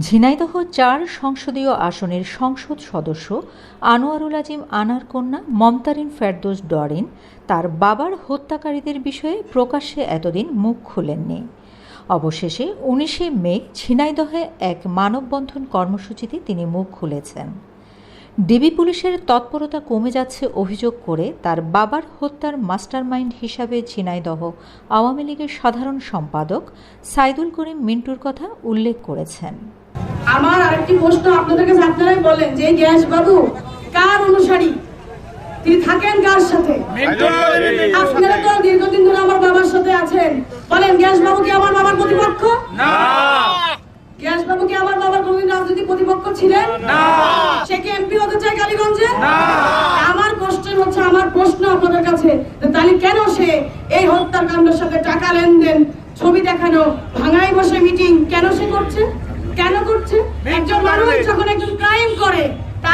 ঝিনাইদহ চার সংসদীয় আসনের সংসদ সদস্য আনোয়ারুল আজিম আনার কন্যা মমতারিন ফেরদোস ডরিন তার বাবার হত্যাকারীদের বিষয়ে প্রকাশ্যে এতদিন মুখ খুলেননি। অবশেষে উনিশে মে ঝিনাইদহে এক মানববন্ধন কর্মসূচিতে তিনি মুখ খুলেছেন। ডিবি পুলিশের তৎপরতা কমে যাচ্ছে অভিযোগ করে তার বাবার হত্যার মাস্টারমাইন্ড হিসাবে ঝিনাইদহ আওয়ামী লীগের সাধারণ সম্পাদক সাইদুল করিম মিন্টুর কথা উল্লেখ করেছেন। আমার আরেকটি প্রশ্ন আপনাদের কাছে আপনারাই বলেন যে গ্যাস বাবু কার অনুসারী? তিনি থাকেন কার সাথে? আপনারা তো দীর্ঘদিন ধরে আমার বাবার সাথে আছেন। বলেন গ্যাস বাবু কি আমার বাবার প্রতিপক্ষ? গ্যাস বাবু কি আমার বাবার কোনদিন রাজনৈতিক প্রতিপক্ষ ছিলেন? সে কি এমপি হতে চায় কালীগঞ্জে? আমার কোশ্চেন হচ্ছে আমার প্রশ্ন আপনাদের কাছে তাহলে কেন সে এই হত্যাকাণ্ডের সাথে টাকা লেনদেন ছবি দেখানো ভাঙাই বসে মিটিং কেন সে করছে? কেন করছে? একজন মানুষ যখন একজন ক্রাইম করে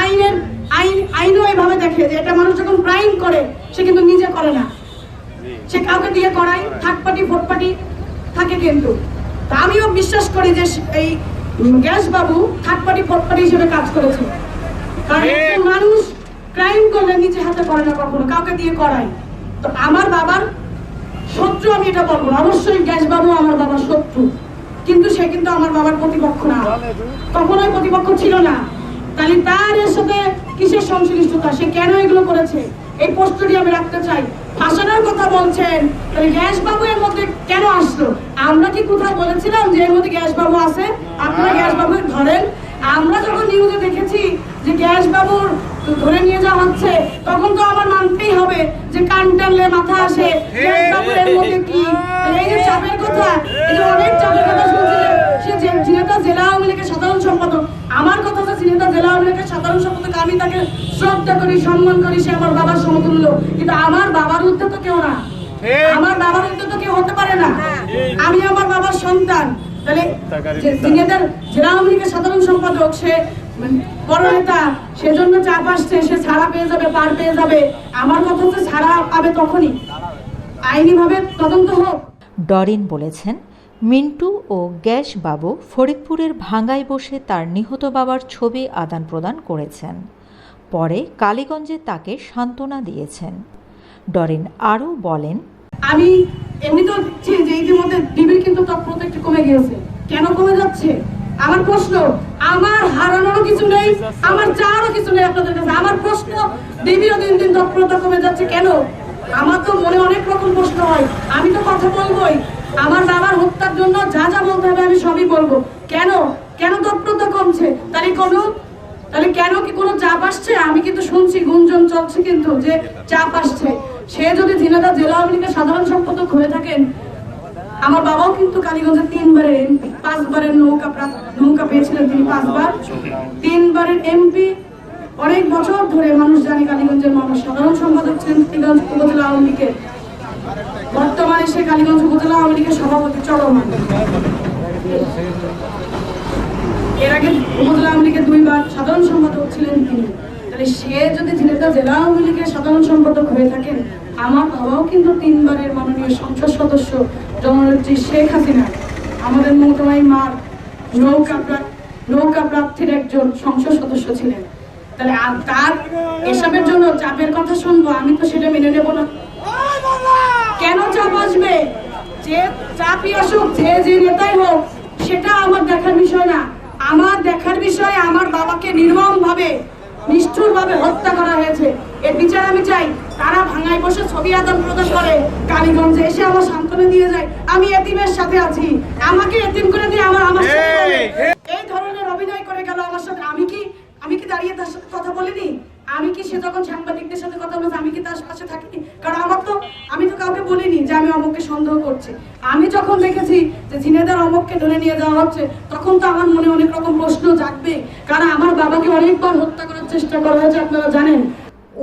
আইনের আইন আইনও এভাবে দেখে যে এটা মানুষ যখন ক্রাইম করে সে কিন্তু নিজে করে না। সে কাউকে দিয়ে করায় থার্ড পার্টি ফোর্থ পার্টি থাকে কিন্তু। তা আমিও বিশ্বাস করি যে এই গ্যাস বাবু থার্ড পার্টি ফোর্থ পার্টি হিসেবে কাজ করেছে। কারণ একজন মানুষ ক্রাইম করলে নিজে হাতে করে না কখনো কাউকে দিয়ে করায়। তো আমার বাবার শত্রু আমি এটা বলব না। অবশ্যই গ্যাস বাবু আমার বাবার শত্রু। কিন্তু সে কিন্তু আমার বাবার প্রতিপক্ষ না। কখনোই প্রতিপক্ষ ছিল না। তাহলে তার এর সাথে কিসের সংশ্লিষ্টতা? সে কেন এগুলো করেছে? এই প্রশ্নটি আমি রাখতে চাই। ফাঁসানোর কথা বলছেন তাহলে গ্যাস বাবু এর মধ্যে কেন আসলো? আমরা কি কোথাও বলেছিলাম যে এর মধ্যে গ্যাস বাবু আছে? আপনারা গ্যাস বাবু ধরেন। আমরা যখন নিউজে দেখেছি যে গ্যাস বাবুর ধরে নিয়ে যাওয়া হচ্ছে তখন তো আমার মানতেই হবে যে কান টানলে মাথা আসে গ্যাস বাবুর এর মধ্যে কি তাহলে এই যে চাপের কথা এই যে অনেক চাপের কথা শুনছি যে সে যে ঝিনাইদহ জেলা আওয়ামী লীগের সাধারণ সম্পাদক আমার কথা হচ্ছে ঝিনাইদহ জেলা আওয়ামী লীগের সাধারণ সম্পাদক আমি তাকে শ্রদ্ধা করি সম্মান করি সে আমার বাবার সমতুল্য। কিন্তু আমার বাবার উদ্যোগ তো কেউ না। আমার বাবার উদ্যোগ তো কেউ হতে পারে না। আমি আমার বাবার সন্তান। তাহলে ঝিনাইদহ জেলা আওয়ামী লীগের সাধারণ সম্পাদক সে বড় নেতা সেজন্য চাপ আসছে সে ছাড়া পেয়ে যাবে পার পেয়ে যাবে। আমার কথা হচ্ছে ছাড়া পাবে তখনই। আইনি ভাবে তদন্ত হোক। ডরিন বলেছেন মিন্টু ও গ্যাস বাবু ফরিদপুরের ভাঙ্গায় বসে তার নিহত বাবার ছবি আদান প্রদান করেছেন। পরে কালীগঞ্জে তাকে সান্ত্বনা দিয়েছেন। ডরিন আরও বলেন, আমি এমনি তো যে ইতিমধ্যে ডিবির কিন্তু তৎপরতা একটু কমে গিয়েছে। কেন কমে যাচ্ছে? আমার প্রশ্ন, আমার হারানোরও কিছু নেই, আমার চাওয়ারও কিছু নেই আপনাদের কাছে। আমার প্রশ্ন ডিবিরও দিন দিন তৎপরতা কমে যাচ্ছে কেন? আমার তো মনে অনেক রকম প্রশ্ন হয়। আমি তো কথা বলবোই। আমার বাবার হত্যার জন্য যা যা বলতে হবে আমি সবই বলব। কেন? কেন তৎপরতা কমছে? তাহলে কোনো, তাহলে কেন কি কোনো চাপ আসছে? আমি কিন্তু শুনছি, গুঞ্জন চলছে কিন্তু যে চাপ আসছে। সে যদি ঝিনাদা জেলা আওয়ামী লীগের সাধারণ সম্পাদক হয়ে থাকেন, আমার বাবাও কিন্তু কালীগঞ্জের তিনবারের এমপি, পাঁচবারের নৌকা নৌকা পেয়েছিলেন তিনি পাঁচবার। তিনবারের এমপি, অনেক বছর ধরে মানুষ জানে কালীগঞ্জের মানুষ সাধারণ সম্পাদক ছিলেন কালীগঞ্জ উপজেলা আওয়ামী লীগের। বর্তমানে সে কালীগঞ্জ উপজেলা আওয়ামী লীগের সভাপতি চলমান এর আগে উপজেলা আওয়ামী লীগের দুইবার সাধারণ সম্পাদক ছিলেন তিনি। তাহলে সে যদি ঝিনাইদহ জেলা আওয়ামী লীগের সাধারণ সম্পাদক হয়ে থাকেন, আমার বাবাও কিন্তু তিনবারের মাননীয় সংসদ সদস্য জননেত্রী শেখ হাসিনা। আমাদের মমতামাই মার, নৌকা নৌকা প্রার্থীর একজন সংসদ সদস্য ছিলেন। তাহলে তার এসবের জন্য চাপের কথা শুনব, আমি তো সেটা মেনে নেব না। কেন চাপ আসবে যে চাপই আসুক যে যে নেতাই হোক সেটা আমার দেখার বিষয় না। আমার দেখার বিষয় আমার বাবাকে নির্মম ভাবে নিষ্ঠুর ভাবে হত্যা করা হয়েছে। এর বিচার আমি চাই। তারা ভাঙায় বসে ছবি আদান প্রদান করে। কালীগঞ্জে এসে আমার সান্ত্বনা দিয়ে যায়। আমি এতিমের সাথে আছি। আমাকে এতিম করে দিয়ে আমার আমার এই ধরনের অভিনয় করে গেল আমার সাথে। আমি কি আমি কি দাঁড়িয়ে তার সাথে কথা বলিনি? আমি কি সে যখন সাংবাদিকদের সাথে কথা বলেছে আমি কি তার পাশে থাকিনি? কারণ আমার তো, আমি তো কাউকে বলিনি যে আমি অমুককে সন্দেহ করছি। আমি যখন দেখেছি যে ঝিনেদার অমুককে ধরে নিয়ে যাওয়া হচ্ছে, তখন তো আমার মনে অনেক রকম প্রশ্ন জাগবে। কারণ আমার বাবাকে অনেকবার হত্যা করার চেষ্টা করা হয়েছে, আপনারা জানেন।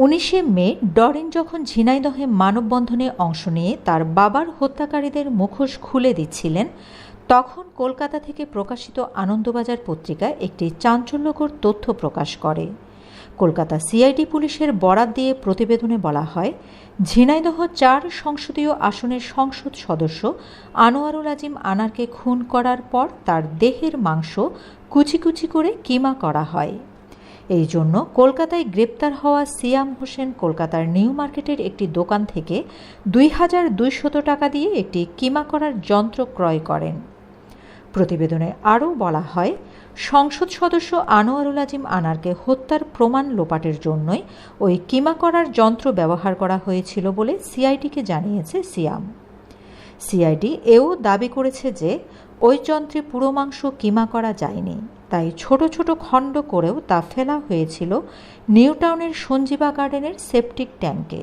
উনিশে মে, ডরিন যখন ঝিনাইদহে মানববন্ধনে অংশ নিয়ে তার বাবার হত্যাকারীদের মুখোশ খুলে দিচ্ছিলেন, তখন কলকাতা থেকে প্রকাশিত আনন্দবাজার পত্রিকা একটি চাঞ্চল্যকর তথ্য প্রকাশ করে। কলকাতা সিআইডি পুলিশের বরাত দিয়ে প্রতিবেদনে বলা হয়, ঝিনাইদহ চার সংসদীয় আসনের সংসদ সদস্য আনোয়ারুল আজিম আনারকে খুন করার পর তার দেহের মাংস কুচি কুচি করে কিমা করা হয়। এই জন্য কলকাতায় গ্রেপ্তার হওয়া সিয়াম হোসেন কলকাতার নিউ মার্কেটের একটি দোকান থেকে দুই হাজার দুইশত টাকা দিয়ে একটি কিমা করার যন্ত্র ক্রয় করেন। প্রতিবেদনে আরও বলা হয় সংসদ সদস্য আনোয়ারুল আজিম আনারকে হত্যার প্রমাণ লোপাটের জন্যই ওই কিমা করার যন্ত্র ব্যবহার করা হয়েছিল বলে সিআইডিকে জানিয়েছে সিয়াম। সিআইডি এও দাবি করেছে যে ওই যন্ত্রে পুরো মাংস কিমা করা যায়নি, তাই ছোট ছোট খণ্ড করেও তা ফেলা হয়েছিল নিউটাউনের সঞ্জীবা গার্ডেনের সেপটিক ট্যাঙ্কে।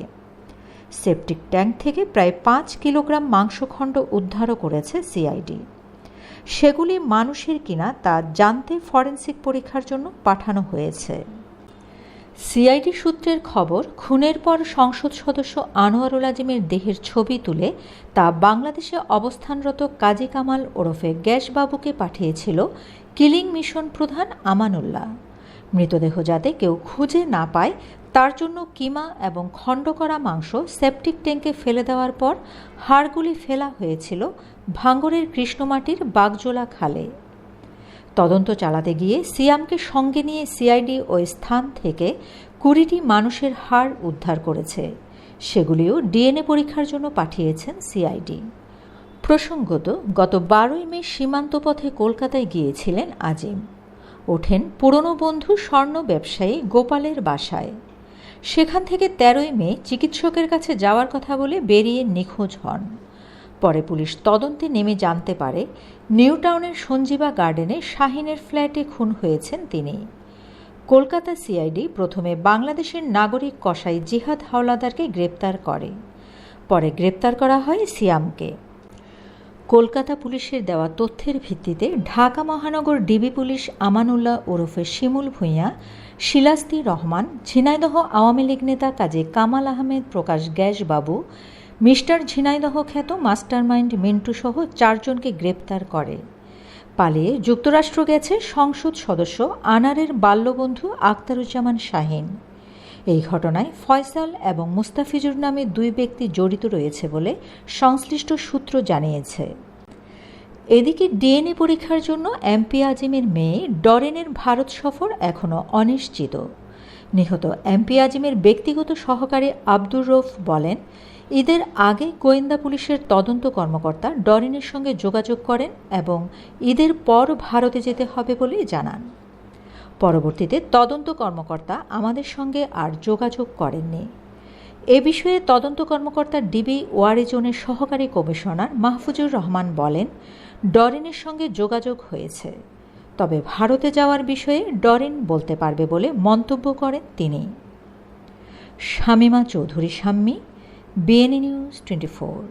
সেপটিক ট্যাঙ্ক থেকে প্রায় পাঁচ কিলোগ্রাম মাংসখণ্ড উদ্ধারও করেছে সিআইডি। সেগুলি মানুষের কিনা তা জানতে ফরেন্সিক পরীক্ষার জন্য পাঠানো হয়েছে। সিআইডি সূত্রের খবর, খুনের পর সংসদ সদস্য আনোয়ারুল আজিমের দেহের ছবি তুলে তা বাংলাদেশে অবস্থানরত কাজী কামাল ওরফে গ্যাসবাবুকে পাঠিয়েছিল কিলিং মিশন প্রধান আমানুল্লাহ। মৃতদেহ যাতে কেউ খুঁজে না পায় তার জন্য কিমা এবং খণ্ড করা মাংস সেপটিক ট্যাঙ্কে ফেলে দেওয়ার পর হাড়গুলি ফেলা হয়েছিল ভাঙ্গরের কৃষ্ণমাটির বাগজোলা খালে। তদন্ত চালাতে গিয়ে সিয়ামকে সঙ্গে নিয়ে সিআইডি ওই স্থান থেকে কুড়িটি মানুষের হাড় উদ্ধার করেছে। সেগুলিও ডিএনএ পরীক্ষার জন্য পাঠিয়েছেন সিআইডি। প্রসঙ্গত, গত বারোই মে সীমান্ত পথে কলকাতায় গিয়েছিলেন আজিম। ওঠেন পুরনো বন্ধু স্বর্ণ ব্যবসায়ী গোপালের বাসায়। সেখান থেকে তেরোই মে চিকিৎসকের কাছে যাওয়ার কথা বলে বেরিয়ে নিখোঁজ হন। পরে পুলিশ তদন্তে নেমে জানতে পারে নিউটাউনের সঞ্জীবা গার্ডেনে শাহিনের ফ্ল্যাটে খুন হয়েছেন তিনি। কলকাতা সিআইডি প্রথমে বাংলাদেশের নাগরিক কসাই জিহাদ হাওলাদারকে গ্রেপ্তার করে। পরে গ্রেপ্তার করা হয় সিয়ামকে। কলকাতা পুলিশের দেওয়া তথ্যের ভিত্তিতে ঢাকা মহানগর ডিবি পুলিশ আমানুল্লাহ ওরফে শিমুল ভূঁইয়া, শিলাস্তি রহমান, ঝিনাইদহ আওয়ামী লীগ নেতা কাজী কামাল আহমেদ, প্রকাশ গ্যাস বাবু মিস্টার ঝিনাইদহ খ্যাত মাস্টারমাইন্ড মিন্টু সহ চারজনকে গ্রেপ্তার করে। পালিয়ে যুক্তরাষ্ট্র গেছে সংসদ সদস্য আনারের বাল্যবন্ধু আখতারুজ্জামান শাহিন। এই ঘটনায় ফয়সাল এবং মুস্তাফিজুর নামে দুই ব্যক্তি জড়িত রয়েছে বলে সংশ্লিষ্ট সূত্র জানিয়েছে। এদিকে ডিএনএ পরীক্ষার জন্য এমপি আজিমের মেয়ে ডরেনের ভারত সফর এখনও অনিশ্চিত। নিহত এমপি আজিমের ব্যক্তিগত সহকারী আব্দুর রফ বলেন, ঈদের আগে গোয়েন্দা পুলিশের তদন্ত কর্মকর্তা ডরিনের সঙ্গে যোগাযোগ করেন এবং ঈদের পর ভারতে যেতে হবে বলে জানান। পরবর্তীতে তদন্ত কর্মকর্তা আমাদের সঙ্গে আর যোগাযোগ করেননি। এ বিষয়ে তদন্ত কর্মকর্তা ডিবি ওয়ারিজোনের সহকারী কমিশনার মাহফুজুর রহমান বলেন, ডরিনের সঙ্গে যোগাযোগ হয়েছে। তবে ভারতে যাওয়ার বিষয়ে ডরিন বলতে পারবে বলে মন্তব্য করেন তিনি। Shamima Chowdhury Shammi, BNA news twenty four.